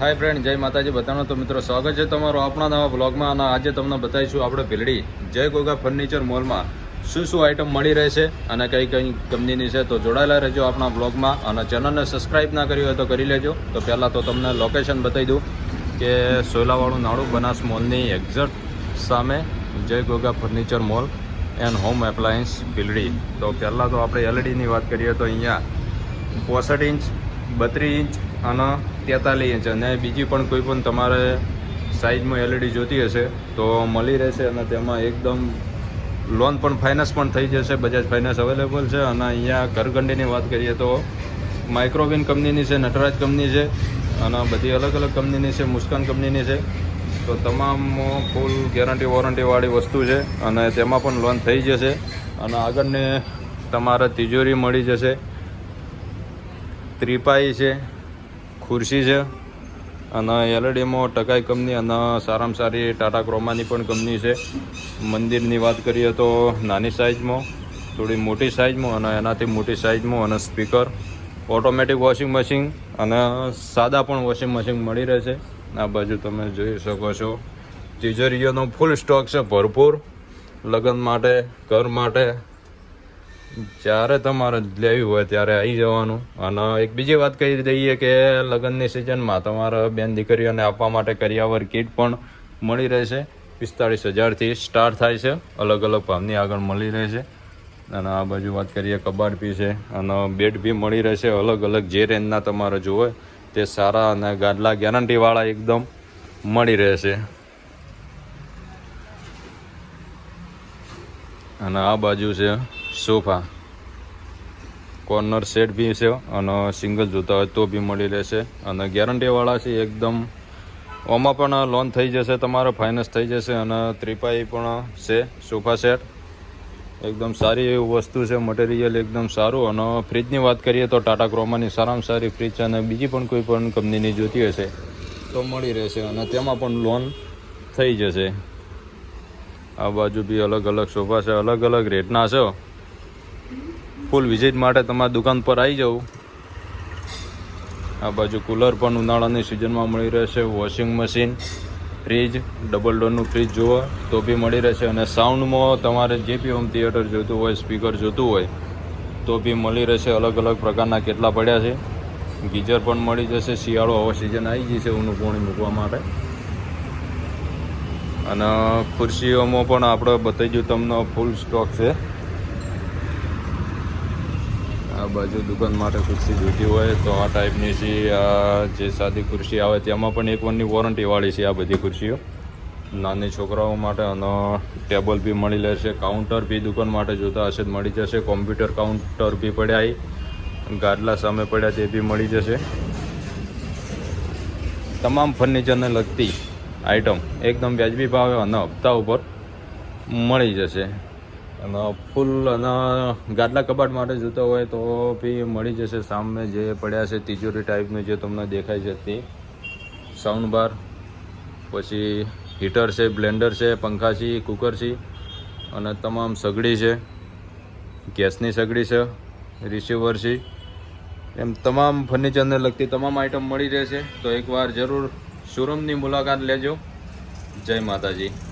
હાય friend જય માતાજી બધાનો. તો મિત્રો, સ્વાગત છે તમારું આપણા નવા બ્લોગમાં અને આજે તમને બતાવીશું આપણે ભીલડી જય ગોગા ફર્નિચર મોલમાં શું શું આઇટમ મળી રહેશે અને કઈ કઈ કંપનીની છે. તો જોડાયેલા રહેજો આપણા બ્લોગમાં અને ચેનલને સબસ્ક્રાઈબ ના કરી હોય તો કરી લેજો. તો પહેલાં તો તમને લોકેશન બતાવી દઉં કે સોયલાવાળું નાળું બનાસ મોલની એક્ઝેક્ટ સામે Jay Goga furniture mall and home appliance Bhildi. તો પહેલાં તો આપણે એલઈડીની વાત કરીએ તો અહીંયા પોસઠ ઇંચ બત્રીસ ઇંચ અને તેતાલીસ ઇંચ. અને બીજી પણ કોઈ પણ તમારે સાઇઝમાં એલઈડી જોતી હશે, તો મળી રહેશે અને તેમાં એકદમ લોન પણ ફાઇનાન્સ પણ થઈ જશે, બજાજ ફાઇનાન્સ અવેલેબલ છે. અને અહીંયા ઘરગંડીની વાત કરીએ તો માઇક્રોવિન કંપનીની છે, નટરાજ કંપની છે, અને બધી અલગ અલગ કંપનીની છે, મુસ્કાન કંપનીની છે. તો તમામ ફૂલ ગેરંટી વોરંટીવાળી વસ્તુ છે અને તેમાં પણ લોન થઈ જશે. અને આગળને તમારે તિજોરી મળી જશે. ત્રિપાઈ છે, ખુરશી છે અને એલઈડીમાં ટકાઈ કંપની અને સારામાં સારી ટાટા ક્રોમાની પણ કંપની છે. મંદિરની વાત કરીએ તો નાની સાઇઝમાં થોડી મોટી સાઇઝમાં અને એનાથી મોટી સાઇઝમાં અને સ્પીકર ઓટોમેટિક વોશિંગ મશીન અને સાદા પણ વોશિંગ મશીન મળી રહેશે આ બાજુ તમે જોઈ શકો છો. તિજોરીઓનો ફૂલ સ્ટોક છે ભરપૂર. લગ્ન માટે, ઘર માટે જ્યારે તમારે લેવી હોય ત્યારે આવી જવાનું. અને એક બીજી વાત કહી દઈએ કે લગ્નની સિઝનમાં તમારા બેન દીકરીઓને આપવા માટે કરિયાવર કીટ પણ મળી રહેશે. પિસ્તાળીસ હજારથી સ્ટાર્ટ થાય છે. અલગ અલગ ભાવની આગળ મળી રહેશે. અને આ બાજુ વાત કરીએ કબાટ બી છે. અને બેડ બી મળી રહેશે. અલગ અલગ જે રેન્જના તમારે જોવે તે સારા અને ગાદલા ગેરંટીવાળા એકદમ મળી રહેશે. અને આ બાજુ છે સોફા. કોર્નર સેટ બી છે અને સિંગલ જોતા હોય તો બી મળી રહેશે. અને ગેરંટીવાળા છે એકદમ. ઓમાં પણ લોન થઈ જશે, તમારો ફાઇનાન્સ થઈ જશે અને ત્રિપાઈ પણ છે, સોફા સેટ એકદમ સારી એવી વસ્તુ છે મટીરિયલ એકદમ સારું. અને ફ્રીજની વાત કરીએ તો ટાટા ક્રોમાની સારામાં સારી ફ્રીજ અને બીજી પણ કોઈ પણ કંપનીની જોતી હશે તો મળી રહેશે. અને તેમાં પણ લોન થઈ જશે. આ બાજુ બી અલગ અલગ સોફા છે, અલગ અલગ રેટના છે ફૂલ વિઝિટ માટે તમારી દુકાન પર આવી જાઉં. આ બાજુ કુલર પણ ઉનાળાની સિઝનમાં મળી રહેશે, વોશિંગ મશીન, ફ્રીજ, ડબલ ડોરનું ફ્રીજ જુઓ, તો બી મળી રહેશે. અને સાઉન્ડમાં તમારે જે બી હોમ થિયેટર જોતું હોય, સ્પીકર જોતું હોય, તો બી મળી રહેશે. અલગ અલગ પ્રકારના કેટલા પડ્યા છે. ગીઝર પણ મળી જશે. શિયાળો હવે સિઝન આવી જશે ઊનું પાણી મૂકવા માટે. અને ખુરશીઓમાં પણ આપણે બતાવી દઉં તમને ફૂલ સ્ટોક છે આ બાજુ દુકાન માટે ખુરશી જોઈતી હોય તો આ ટાઈપની છે આ, જે સાદી ખુરશી આવે તેમાં પણ એક વનની વોરંટીવાળી છે આ બધી ખુરશીઓ. નાની છોકરાઓ માટે અને ટેબલ બી મળી લેશે કાઉન્ટર બી દુકાન માટે જોતા હશે મળી જશે કોમ્પ્યુટર કાઉન્ટર બી પડ્યા ગાદલા સામે પડ્યા તે બી મળી જશે. તમામ ફર્નિચરને લગતી આઇટમ એકદમ વ્યાજબી ભાવે અને હપ્તા ઉપર મળી જશે. અને ફૂલ અને ગાદલા કબાટ માટે જોતા હોય તો બી મળી જશે સામે જે પડ્યા છે, તિજોરી ટાઈપનું જે તમને દેખાય છે તે. સાઉન્ડ બાર પછી હીટર છે બ્લેન્ડર છે, પંખા છે કુકર છે, અને તમામ સગડી છે. ગેસની સગડી છે રિસીવર છે. એમ તમામ ફર્નિચરને લગતી તમામ આઇટમ મળી રહેશે. તો એકવાર જરૂર શોરૂમની મુલાકાત લેજો. જય માતાજી.